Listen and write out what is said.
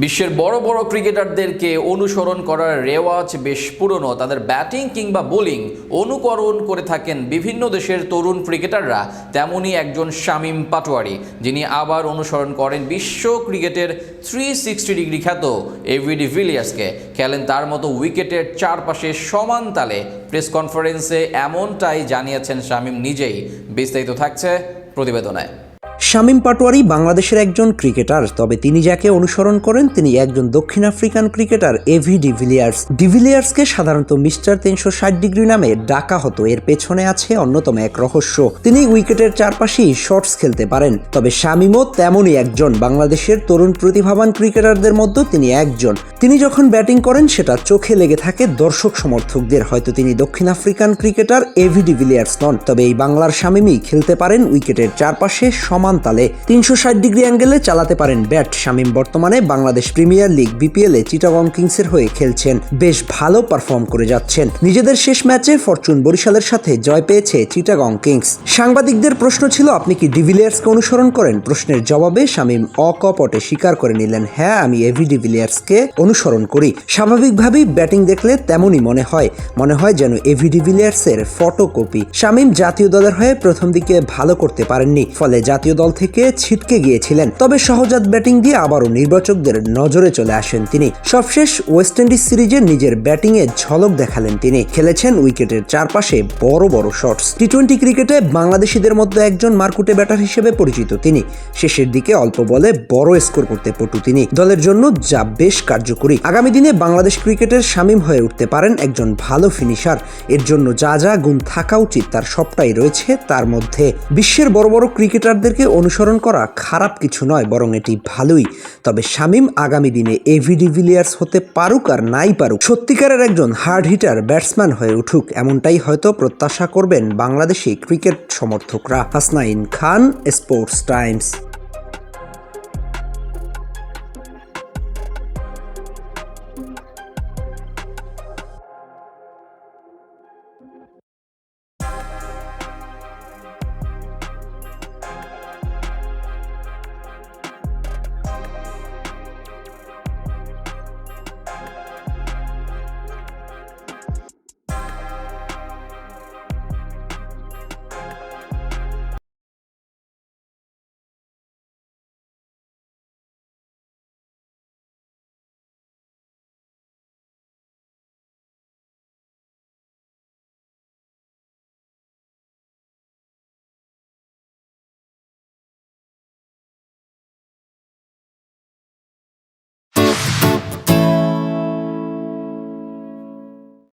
বিশ্বের বড় বড় ক্রিকেটারদেরকে অনুসরণ করার রেওয়াজ বেশ পুরনো। তাদের ব্যাটিং কিংবা বোলিং অনুকরণ করে থাকেন বিভিন্ন দেশের তরুণ ক্রিকেটাররা তেমনই একজন শামীম পাটোয়ারি, যিনি আবার অনুসরণ করেন বিশ্ব ক্রিকেটের থ্রি সিক্সটি ডিগ্রি খ্যাত এভিডি ভিলিয়ার্সকে খেলেন তার মতো উইকেটের চারপাশে সমান তালে। প্রেস কনফারেন্সে এমনটাই জানিয়েছেন শামীম নিজেই। বিস্তারিত থাকছে প্রতিবেদনায় শামীম পাটোয়ারি বাংলাদেশের একজন ক্রিকেটার, তবে তিনি যাকে অনুসরণ করেন, তিনি একজন দক্ষিণ African cricketer AB de Villiers ডিভিলিয়ার্সকে সাধারণত মিস্টার তিনশো ষাট ডিগ্রি নামে ডাকা হতো, এর পেছনে আছে অন্যতম এক রহস্য। তিনি উইকেটের চারপাশেই শর্টস খেলতে পারেন, তবে শামীমও তেমনই একজন। বাংলাদেশের তরুণ প্রতিভাবান ক্রিকেটারদের মধ্যে তিনি একজন। তিনি যখন ব্যাটিং করেন, সেটা চোখে লেগে থাকে দর্শক সমর্থকদের। হয়তো তিনি দক্ষিণ African cricketer AB de Villiers নন, তবে এই বাংলার শামীমই খেলতে পারেন উইকেটের চারপাশে সমান তালে। তিনশো ষাট ডিগ্রি অ্যাঙ্গেলে চালাতে পারেন ব্যাট। শামীম বর্তমানে Bangladesh Premier League BPL Chittagong কিংসের হয়ে খেলছেন। বেশ ভালো পারফর্ম করে যাচ্ছেন। নিজেদের শেষ ম্যাচে ফরচুন বরিশালের সাথে জয় পেয়েছে চিটাগং কিংস। সাংবাদিকদের প্রশ্ন ছিল, আপনি কি ডিভিলিয়ার্সকে অনুসরণ করেন? প্রশ্নের জবাবে শামীম অকপটে স্বীকার করে নিলেন হ্যাঁ আমি এভি ডিভিলিয়ার্সকে অনুসরণ করি। স্বাভাবিকভাবেই ব্যাটিং দেখলে তেমনই মনে হয়। মনে হয় যেন এভি ডিভিলিয়ার্সের ফটোকপি। শামীম জাতীয় দলের হয়ে প্রথম দিকে ভালো করতে পারেননি, ফলে জাতীয় দল থেকে ছিটকে গিয়েছিলেন। তবে সহজাত ব্যাটিং দিয়ে আবারও নির্বাচকদের নজরে চলে আসেন তিনি। সবশেষ ওয়েস্ট ইন্ডিজ সিরিজে নিজের ব্যাটিংয়ে ঝলক দেখালেন তিনি। খেলেছেন উইকেটের চারপাশে বড় বড় শটস। টি টোয়েন্টি ক্রিকেটে বাংলাদেশিদের মধ্যে একজন মারকুটে ব্যাটার হিসেবে পরিচিত তিনি। শেষের দিকে অল্প বলে বড় স্কোর করতে পটু তিনি। দলের জন্য যা বেশ কার্যকরী। আগামী দিনে বাংলাদেশ ক্রিকেটের শামীম হয়ে উঠতে পারেন একজন ভালো ফিনিশার এর জন্য যা যা গুণ থাকা উচিত তার সবটাই রয়েছে তার মধ্যে। বিশ্বের বড় বড় ক্রিকেটারদেরকে অনুসরণ করা খারাপ কিছু নয়, বরং এটি ভালোই। তবে শামীম আগামী দিনে এভি ডিভিলিয়ার্স হতে পারুক আর নাই পারুক, সত্যিকারের একজন হার্ড হিটার ব্যাটসম্যান হয়ে উঠুক, এমনটাই হয়তো প্রত্যাশা করবেন বাংলাদেশি ক্রিকেট সমর্থকরা। হাসনাইন খান স্পোর্টস টাইমস